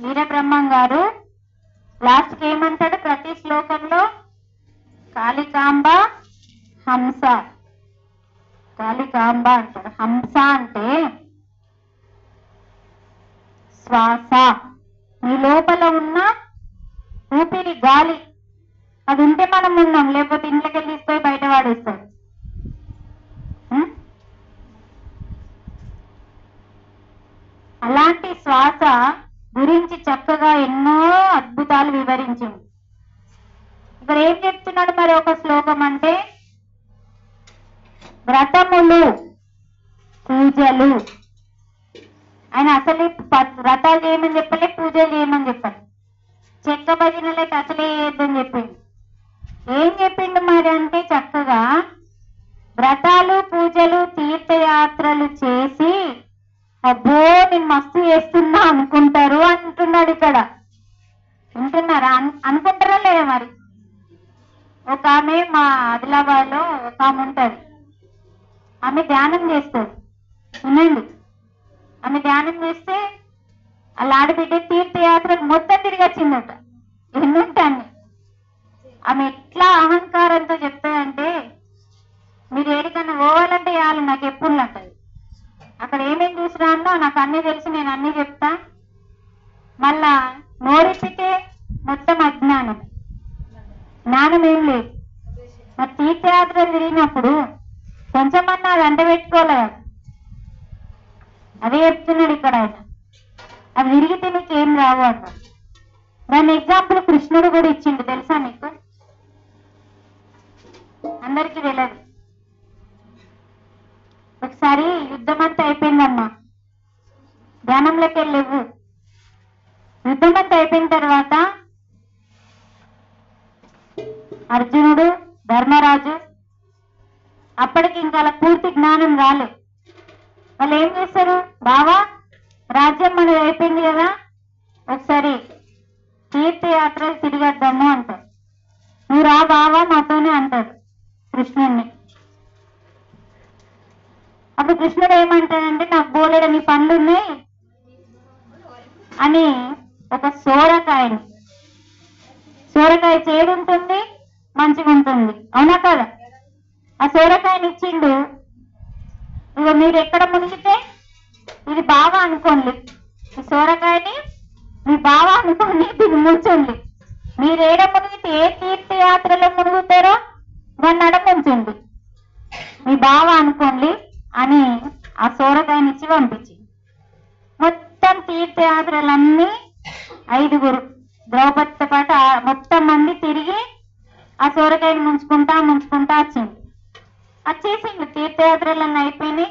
వీరబ్రహ్మం గారు లాస్ట్ ఏమంటాడు? ప్రతి శ్లోకంలో కాళికాంబ హంస. కాళికాంబ అంటాడు హంస అంటే శ్వాస. మీ లోపల ఉన్న ఊపిరి గాలి అది ఉంటే మనం ఉన్నాం. లేకపోతే ఇంట్లోకి వెళ్ళి ఇస్తాయి బయట వాడేస్తాయి ఉం? అలాంటి శ్వాస గురించి చక్కగా ఎన్నో అద్భుతాలు వివరించింది ఇక్కడ ఏం చెప్తున్నాడు మరి ఒక శ్లోకం అంటే వ్రతములు పూజలు. ఆయన అసలు వ్రతాలు చేయమని చెప్పలే పూజలు చేయమని చెప్పాలి. చెక్క భజనలకి అసలే చేయొద్దని చెప్పింది ఏం చెప్పిండు మరి అంటే ఎన్నుంటాను ఆమె ఎట్లా అహంకారంతో చెప్తాయంటే మీరు ఏడికన్నా పోవాలంటే చాలు నాకు ఎప్పుడు అంటది అక్కడ ఏమేమి చూసినా నాకు అన్ని తెలిసి నేను అన్ని చెప్తా. మళ్ళా నోరెత్తితే మొత్తం అజ్ఞానం. జ్ఞానం ఏం లేదు. మరి తీర్థయాత్రలు తిరిగినప్పుడు కొంచెమన్నా అది అంట పెట్టుకోలేదు అదే చెప్తున్నాడు ఇక్కడ ఆయన. అవి విరిగితే నీకేం రావు అన్నాడు. దాని ఎగ్జాంపుల్ కృష్ణుడు కూడా ఇచ్చిండు తెలుసా మీకు అందరికీ తెలియదు ఒకసారి యుద్ధం అంతా అయిపోయిందమ్మా. ధ్యానంలోకి వెళ్ళేవు యుద్ధం అంతా అయిపోయిన తర్వాత అర్జునుడు ధర్మరాజు అప్పటికి ఇంకా అలా పూర్తి జ్ఞానం రాలే. వాళ్ళు ఏం చేస్తారు? బావా రాజ్యం మనది అయిపోయింది కదా. ఒకసారి తీర్థయాత్రలు తిరిగేద్దాము అంటారు నువ్వు రా బావా మాతోనే అంటాడు కృష్ణుణ్ణి. అప్పుడు కృష్ణుడు ఏమంటాడంటే నాకు బోలెడని పనులు ఉన్నాయి అని ఒక సోరకాయని. సోరకాయ చేడు ఉంటుంది మంచిగా ఉంటుంది అవునా కదా? ఆ సోరకాయని ఇచ్చిండు ఇక మీరు ఎక్కడ మునిగితే ఇది బాగా అనుకోండి. ఈ సోరకాయని మీ భావాన్ని అనుకోండి దీన్ని ముంచండి మీరు ఏడ మునిగితే ఏ తీర్థయాత్రలో మునుగుతారో దాన్ని అడ మీ బావ అనుకోండి అని ఆ సోరకాయని ఇచ్చి పంపించి. మొత్తం తీర్థయాత్రలన్నీ ఐదుగురు ద్రౌపదితో పాటు మొత్తం మంది తిరిగి ఆ సోరకాయని ముంచుకుంటా ముంచుకుంటా వచ్చింది. వచ్చేసింది తీర్థయాత్రలన్నీ అయిపోయినాయి.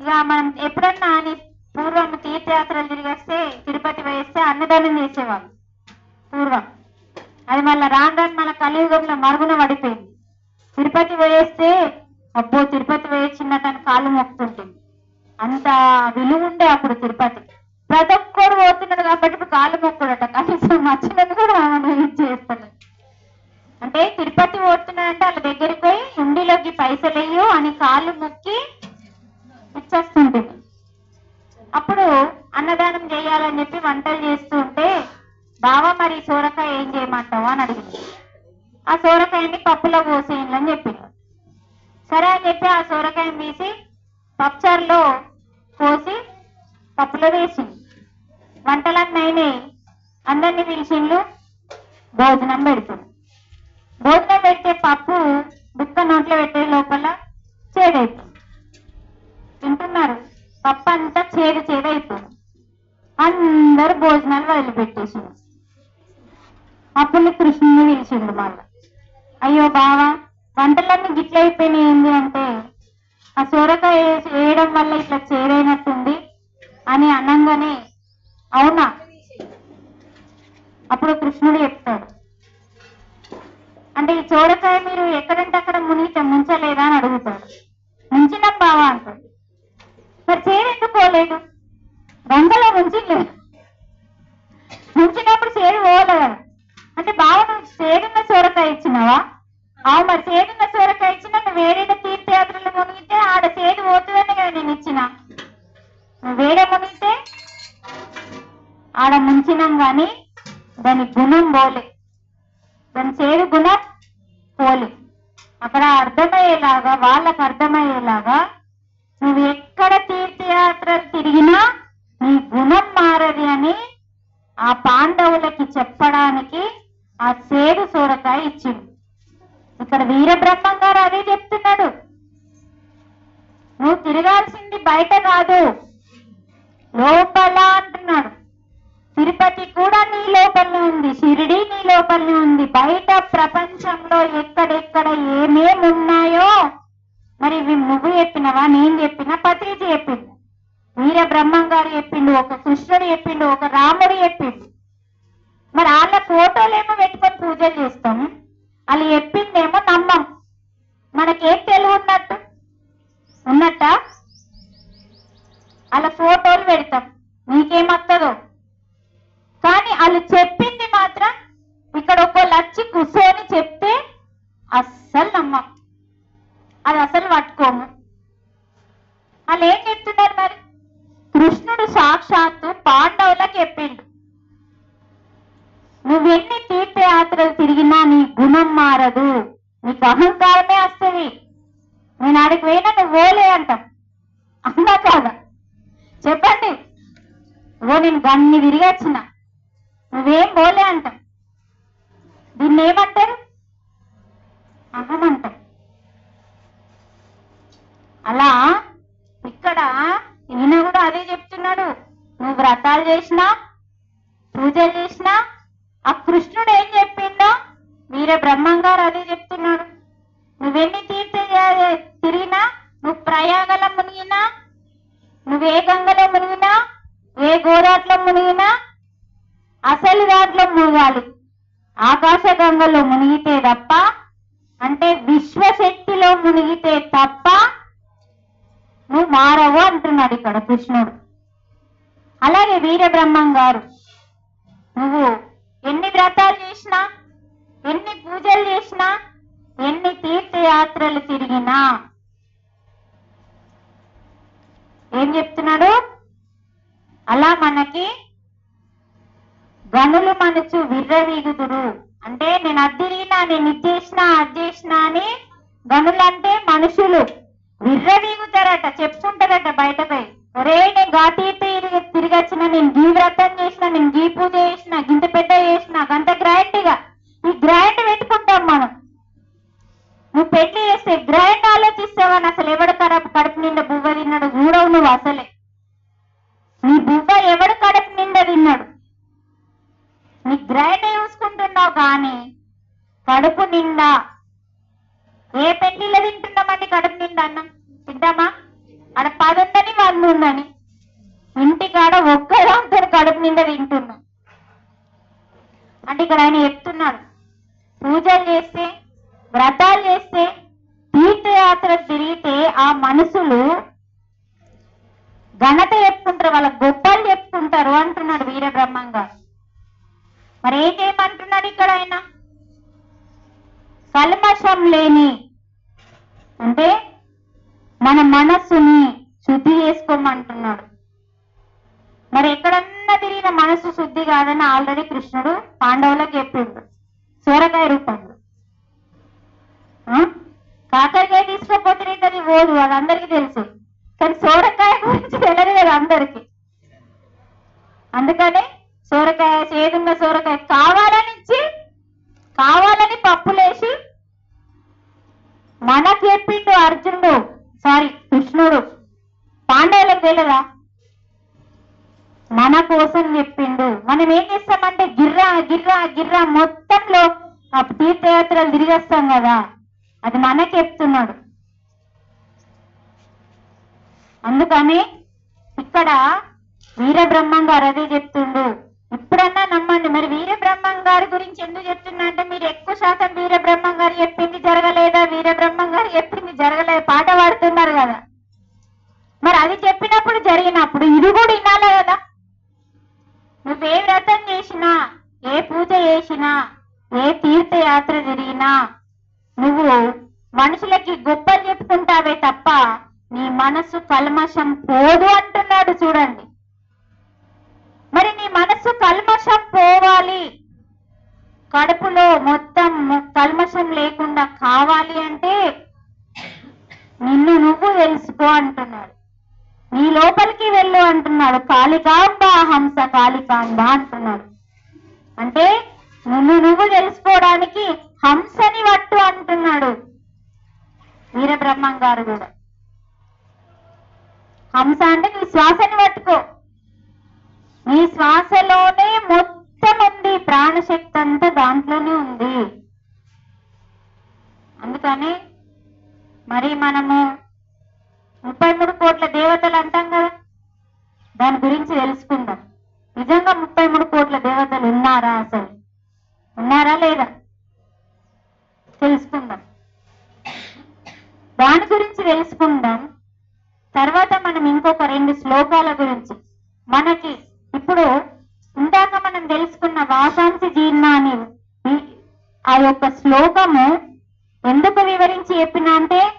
ఇక మనం ఎప్పుడన్నా అని పూర్వం తీర్థయాత్రలు తిరిగి వస్తే తిరుపతి వేస్తే అన్నదానం చేసేవాళ్ళు. పూర్వం. అది మళ్ళీ రాను రాను మన కలియుగంలో మరుగున పడిపోయింది. తిరుపతి వేస్తే అబ్బో తిరుపతి వేయచ్చిన తన కాళ్ళు మొక్కుతుంటుంది. అంత విలువ ఉండే అప్పుడు తిరుపతి. ప్రతి ఒక్కరు పోతున్నాడు కాబట్టి ఇప్పుడు కాళ్ళు మొక్కుడట. కనీసం వచ్చినది పోసి పప్పులో వేసి వంటలన్నీ అయినాయి అందరినీ పిలిచిండ్లు భోజనం పెడుతుంది. భోజనం పెడితే పప్పు బుక్క నోట్లో పెట్టే లోపల చేదైతుంది తింటున్నారు. పప్పు అంతా చేదు చేదు అందరు భోజనాలు వదిలిపెట్టేసింది అప్పుడు కృష్ణుని పిలిచిండు మళ్ళా. అయ్యో బావా వంటలన్నీ గిట్ల అయిపోయినాయి ఏంది అంటే ఆ సోరకాయ వేయడం వల్ల ఇట్లా చేరైన ఇచ్చినావా అవు మరి సేదున్న సోరకాయ ఇచ్చినా నువ్వు వేరే తీర్థయాత్రలు మునిగితే ఆడ సేదు పోతుందని కదా నేను ఇచ్చిన. నువ్వు వేరే మునిగితే ఆడ ముంచినాం గాని దాని గుణం పోలే. దాని చేదు గుణం పోలే. అక్కడ అర్థమయ్యేలాగా వాళ్ళకు అర్థమయ్యేలాగా నువ్వు ఎక్కడ తీర్థయాత్రలు తిరిగినా నీ గుణం మారది అని ఆ పాండవులకి చెప్పడానికి ఆ సేదు సూరకాయ ఇచ్చింది. ఇక్కడ వీరబ్రహ్మం గారు అదే చెప్తున్నాడు. నువ్వు తిరగాల్సింది బయట కాదు. లోపల అంటున్నాడు. తిరుపతి కూడా నీ లోపలనే ఉంది. షిరిడి నీ లోపలనే ఉంది. బయట ప్రపంచంలో ఎక్కడెక్కడ ఏమేమి ఉన్నాయో మరి ఇవి నువ్వు చెప్పినవా నేను చెప్పిన పత్రిక చెప్పింది. వీర బ్రహ్మం గారు చెప్పిండు ఒక కృష్ణుడు చెప్పిండు ఒక రాముడు చెప్పిండు. మరి వాళ్ళ ఫోటోలేమో పెట్టుకొని పూజలు చేస్తాం. వాళ్ళు చెప్పిందేమో నమ్మం. మనకేం తెలివి ఉన్నట్టు? ఉన్నట్ట? అలా ఫోటోలు పెడతాం. నీకేమత్తదో? కానీ వాళ్ళు చెప్పింది మాత్రం ఇక్కడ ఒకళ్ళు వచ్చి కూర్చొని చెప్తే అస్సలు నమ్మం. అది అసలు పట్టుకోము. వాళ్ళు ఏం చెప్తున్నారు మరి? కృష్ణుడు సాక్షాత్తు పాండవులకు చెప్పిండు. నువ్వెన్ని తీర్థయాత్రలు తిరిగినా నీ గుణం మారదు. నీకు అహంకారమే వస్తుంది. నేను ఆడికి పోయినా నువ్వు ఓలే అంటాం. అవునా కాదా. చెప్పండి. ఓ నేను గన్ని విరిగొచ్చిన నువ్వేం పోలే అంటాం. దీన్ని ఏమంటారు? అహం అంటాం అలా ఇక్కడ ఈయన కూడా అదే చెప్తున్నాడు. నువ్వు వ్రతాలు చేసినా ఆకాశ గంగలో మునిగితే తప్ప అంటే విశ్వశక్తిలో మునిగితే తప్ప నువ్వు మారవు అంటున్నాడు ఇక్కడ కృష్ణుడు. అలాగే వీరబ్రహ్మం గారు నువ్వు ఎన్ని వ్రతాలు చేసినా ఎన్ని పూజలు చేసినా ఎన్ని తీర్థయాత్రలు తిరిగినా ఏం చెప్తున్నాడు? అలా మనకి గనులు మనసు విర్రవీగుదురు. అంటే నేను అద్దిరిగినా నేను ఇది చేసినా అది చేసినా అని గనులంటే మనుషులు. విర్రవీగుతారట చెప్పుకుంటారట బయటపై. ఒరే నేను ఘాటీ తిరిగి వచ్చిన నేను గీ వ్రతం చేసిన నేను గీ పూజ చేసిన గింత పెద్ద చేసిన గంత గ్రాండ్గా ఈ గ్రాండ్ పెట్టుకుంటాం మనం. నువ్వు పెళ్ళి చేస్తే గ్రాండ్ ఆలోచిస్తావని అసలు ఎవడు కడప కడుపు నిండా బువ్వ తిన్నాడు చూడవు నువ్వు అసలే. నీ బువ్వ ఎవడు కడుపు నిండా తిన్నాడు? నీ చూసుకుంటున్నావు కానీ కడుపు నిండా. ఏ పెళ్ళిలో తింటున్నామండి కడుపు నిండా అన్నం? తింటామా? ఆడ పది ఉందని వంద ఉందని ఇంటికాడ ఒక్కదాంతో కడుపు నిండా తింటున్నాం అంటే ఇక్కడ ఆయన చెప్తున్నాడు. పూజలు చేస్తే వ్రతాలు చేస్తే తీర్థయాత్ర తిరిగితే ఆ మనసులు ఘనత చెప్పుకుంటారు వాళ్ళ గొప్పలు చెప్పుకుంటారు అంటున్నాడు వీరబ్రహ్మంగా మరి ఏం ఇక్కడ ఆయన? కల్మషం లేని అంటే మన మనస్సుని శుద్ధి చేసుకోమంటున్నాడు. మరి ఎక్కడన్నా తిరిగిన మనస్సు శుద్ధి కాదని ఆల్రెడీ కృష్ణుడు పాండవులకు చెప్పిండు. సూరకాయ రూపంలో. ఆ? కాకరకాయ తీసుకోపోతే అది పోదు అది అందరికీ తెలుసు. మనం గిర్రా గిర్రా గిర్రా మొత్తంలో ఆ తీర్థయాత్రలు తిరిగేస్తాం కదా. అది మనకి చెప్తున్నాడు. అందుకని ఇక్కడ వీరబ్రహ్మం గారు అదే చెప్తుండు. ఇప్పుడన్నా నమ్మండి మరి వీరబ్రహ్మం గారి గురించి ఎందుకు చెప్తున్నా అంటే మీరు ఎక్కువ శాతం వీరబ్రహ్మం గారు చెప్పింది జరగలేదా? వీరబ్రహ్మం గారు చెప్పింది జరగలేదు పాట పాడుతున్నారు కదా. మరి అది చెప్పినప్పుడు జరిగినప్పుడు ఇది కూడా వినాలి కదా. నువ్వే వ్రతం చేసినా ఏ పూజ చేసినా ఏ తీర్థయాత్ర జరిగినా నువ్వు మనుషులకి గొప్పలు చెప్పుకుంటావే తప్ప నీ మనసు కల్మషం పోదు అంటున్నాడు చూడండి. మరి నీ మనసు కల్మషం పోవాలి. కడుపులో మొత్తం కల్మషం లేకుండా కావాలి అంటే నిన్ను నువ్వు తెలుసుకో అంటున్నాడు. నీ లోపలికి వెళ్ళు అంటున్నాడు. ఖాళీగా అంటే నువ్వు నువ్వు తెలుసుకోవడానికి హంసని పట్టు అంటున్నాడు వీరబ్రహ్మం గారు కూడా. హంస అంటే నీ శ్వాసని పట్టుకో. నీ శ్వాసలోనే మొత్తం ఉంది ప్రాణశక్తి అంతా దాంట్లోనే ఉంది. అందుకని మరి మనము ముప్పై మూడు కోట్ల దేవతలు అంటాం కదా దాని గురించి తెలుసుకుందాం. నిజంగా ముప్పై మూడు కోట్ల దేవతలు ఉన్నారా అసలు? ఉన్నారా లేదా? తెలుసుకుందాం. దాని గురించి తెలుసుకుందాం. తర్వాత మనం ఇంకొక రెండు శ్లోకాల గురించి. మనకి ఇప్పుడు ఇందాక మనం తెలుసుకున్న వాసాంశ జీర్ణ ఆ యొక్క శ్లోకము ఎందుకు వివరించి చెప్పిన అంటే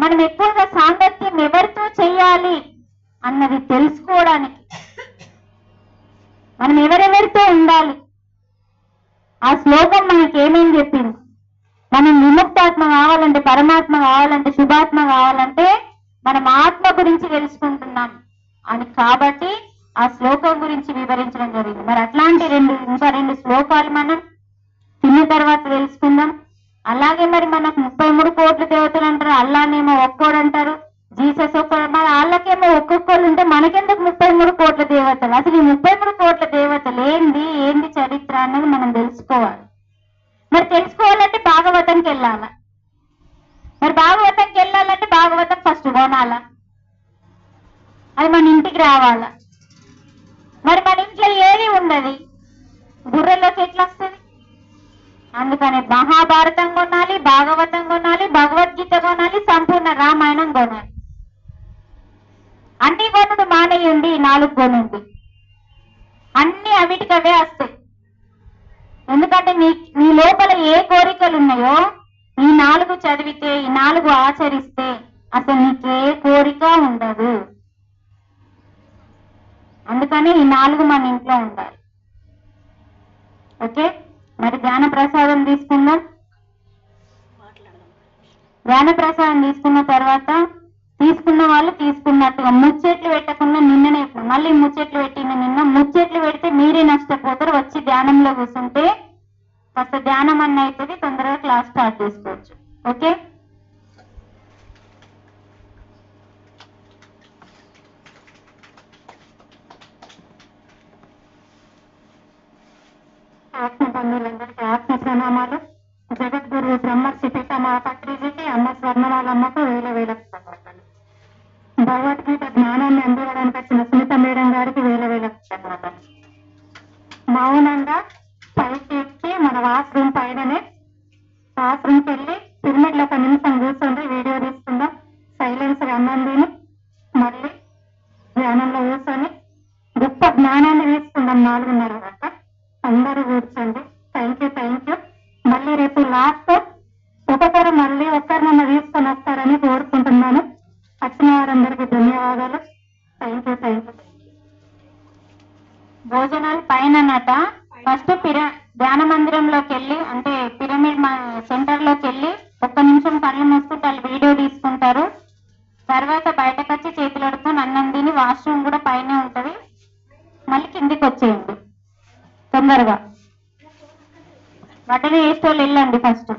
మనం ఎక్కువగా సాంగత్యం ఎవరితో చేయాలి అన్నది తెలుసుకోవడానికి. మనం ఎవరెవరితో ఉండాలి? ఆ శ్లోకం మనకి ఏమేం చెప్పింది? మనం విముక్తాత్మ కావాలంటే పరమాత్మ కావాలంటే శుభాత్మ కావాలంటే మనం ఆత్మ గురించి తెలుసుకుంటున్నాం. అని కాబట్టి ఆ శ్లోకం గురించి వివరించడం జరిగింది. మరి అట్లాంటి రెండు ఇంకా రెండు శ్లోకాలు మనం తిన్న తర్వాత తెలుసుకుందాం. అలాగే మరి మనకు ముప్పై మూడు కోట్ల దేవతలు అంటారు అల్లానేమో ఒక్కోడు అంటారు. జీసస్ ఒక మన వాళ్ళకేమో ఒక్కొక్కరు ఉంటే మనకెందుకు ముప్పై మూడు కోట్ల దేవతలు? అసలు ఈ ముప్పై మూడు కోట్ల దేవతలు ఏంది? ఏంది చరిత్ర అన్నది మనం తెలుసుకోవాలి. మరి తెలుసుకోవాలంటే భాగవతంకి వెళ్ళాలా? మరి భాగవతంకి వెళ్ళాలంటే భాగవతం ఫస్ట్ కొనాలా? అది మన ఇంటికి రావాలా? మరి మన ఇంట్లో ఏది ఉండదు? గుర్రెల్లోకి ఎట్లా వస్తుంది అందుకని మహాభారతం కొనాలి భాగవతం కొనాలి భగవద్గీత కొనాలి సంపూర్ణ రామాయణం కొనాలి. అన్ని కొనుడు మానేయండి నాలుగు కొనుండి అన్ని అవిటికవే వస్తాయి. ఎందుకంటే నీ నీ లోపల ఏ కోరికలు ఉన్నాయో ఈ నాలుగు చదివితే ఈ నాలుగు ఆచరిస్తే అసలు నీకే కోరిక ఉండదు. అందుకని ఈ నాలుగు మన ఇంట్లో ఉండాలి. ఓకే? మరి ధ్యాన ప్రసాదం తీసుకుందాం. ధ్యాన ప్రసాదం తీసుకున్న తర్వాత తీసుకున్న వాళ్ళు తీసుకున్నట్టుగా ముచ్చట్లు పెట్టకుండా నిన్ననే మళ్ళీ ముచ్చెట్లు పెట్టిన నిన్న. ముచ్చట్లు పెడితే మీరే నష్టపోతారు. వచ్చి ధ్యానంలో కూర్చుంటే కాస్త ధ్యానం అన్న అవుతుంది తొందరగా క్లాస్ స్టార్ట్ చేసుకోవచ్చు. ఓకే? ఆత్మ బంధువులందరికీ ఆత్మ ప్రణామాలు. మౌనంగా పైకి ఎక్కి మన వాష్రూమ్ పైననే వాష్రూమ్కి వెళ్ళి పిరమిడ్లో ఒక నిమిషం కూర్చోండి వీడియో తీసుకుందాం. సైలెన్స్గా అన్నం తిని మళ్ళీ ధ్యానంలో కూర్చొని గొప్ప జ్ఞానాన్ని తీసుకుందాం నాలుగున్నర దాకా. అందరూ కూర్చోండి. థ్యాంక్ యూ థ్యాంక్ యూ మళ్ళీ రేపు లాస్ట్ ఒక్కొక్కరు మళ్ళీ ఒక్కరినన్న తీసుకొని వస్తారని కోరుకుంటున్నాను. వచ్చిన వారందరికీ ధన్యవాదాలు. థ్యాంక్ యూ థ్యాంక్ యూ భోజనాలు పైననట. ఫస్ట్ పిర ధ్యాన మందిరంలోకి వెళ్ళి అంటే పిరమిడ్ సెంటర్లోకి వెళ్ళి ఒక్క నిమిషం కళ్ళు మూసుకుంటే వాళ్ళు వీడియో తీసుకుంటారు. తర్వాత బయటకు వచ్చి చేతులు అడుగుతాను అన్నం తిని వాష్రూమ్ కూడా పైనే ఉంటది. మళ్ళీ కిందికి వచ్చేయండి. తొందరగా. బట్టలు వేసుకోవాలి వెళ్ళండి ఫస్ట్.